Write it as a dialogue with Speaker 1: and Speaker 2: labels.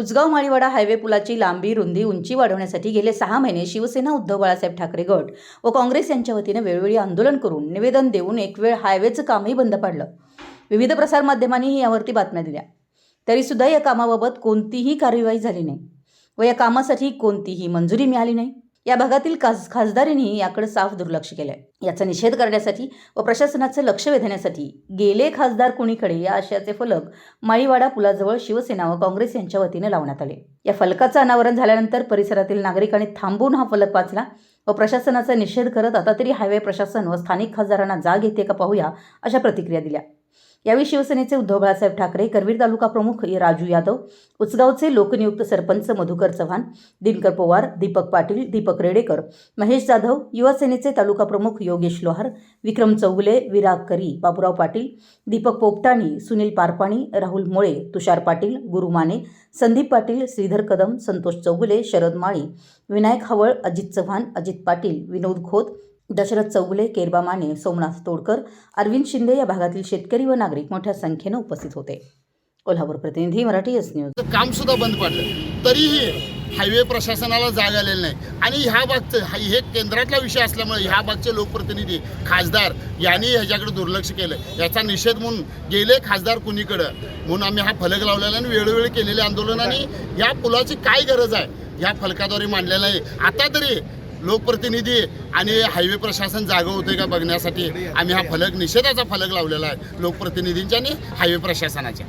Speaker 1: Ujgaon Maliwada highway पुलाची लांबी रुंदी उंची वाढवण्यासाठी गेले सहा महिने शिवसेना उद्धव बाळासाहेब ठाकरे गट व काँग्रेस यांच्या वतीने वेळोवेळी आंदोलन करून निवेदन देऊन एक वेळ हायवेचं कामही बंद पाडलं. विविध प्रसारमाध्यमांनीही यावरती बातम्या दिल्या. तरीसुद्धा या कामाबाबत कोणतीही कार्यवाही झाली नाही व या कामासाठी कोणतीही मंजुरी मिळाली नाही. या भागातील खास खासदारींनी याकडे साफ दुर्लक्ष केलंय. याचा निषेध करण्यासाठी व प्रशासनाचं लक्ष वेधण्यासाठी गेले खासदार कुणीकडे या आशयाचे फलक माळीवाडा पुलाजवळ शिवसेना व काँग्रेस यांच्या वतीने लावण्यात आले. या फलकाचं अनावरण झाल्यानंतर परिसरातील नागरिकांनी थांबून हा फलक वाचला व प्रशासनाचा निषेध करत आता तरी हायवे प्रशासन व स्थानिक खासदारांना जाग येते का पाहूया अशा प्रतिक्रिया दिल्या. यावेळी शिवसेनेचे उद्धव बाळासाहेब ठाकरे करवीर तालुका प्रमुख राजू यादव उचगावचे लोकनियुक्त सरपंच मधुकर चव्हाण दिनकर पवार दीपक पाटील दीपक रेडेकर महेश जाधव युवासेनेचे तालुका प्रमुख योगेश लोहार विक्रम चौगुले विराग करी बाबुराव पाटील दीपक पोपटाणी सुनील पारपाणी राहुल मोळे तुषार पाटील गुरु माने संदीप पाटील श्रीधर कदम संतोष चौगुले शरद माळी विनायक हवळ अजित चव्हाण अजित पाटील विनोद खोत दशरथ चौगुले केरबा माने सोमनाथ तोडकर अरविंद शिंदे या भागातील शेतकरी व नागरिक मोठ्या संख्येनं उपस्थित होते. कोल्हापूर प्रतिनिधी मराठी एस न्यूज.
Speaker 2: काम सुद्धा बंद पडलं. तरीही हायवे प्रशासनाला जाग आलेली नाही. आणि ह्या भागचं हे केंद्रातला विषय असल्यामुळे ह्या भागचे लोकप्रतिनिधी खासदार यांनी ह्याच्याकडे दुर्लक्ष केलं. याचा निषेध म्हणून गेले खासदार कुणीकडं? म्हणून आम्ही हा फलक लावलेला आणि वेळोवेळी केलेले आंदोलन आणि या पुलाची काय गरज आहे? या फलकाद्वारे मांडलेलं आहे. आता तरी लोकप्रतिनिधी आणि हायवे प्रशासन जागं होते का बघण्यासाठी? आम्ही हा फलक निषेधाचा फलक लावलेला आहे. लोकप्रतिनिधींच्या आणि हायवे प्रशासनाच्या.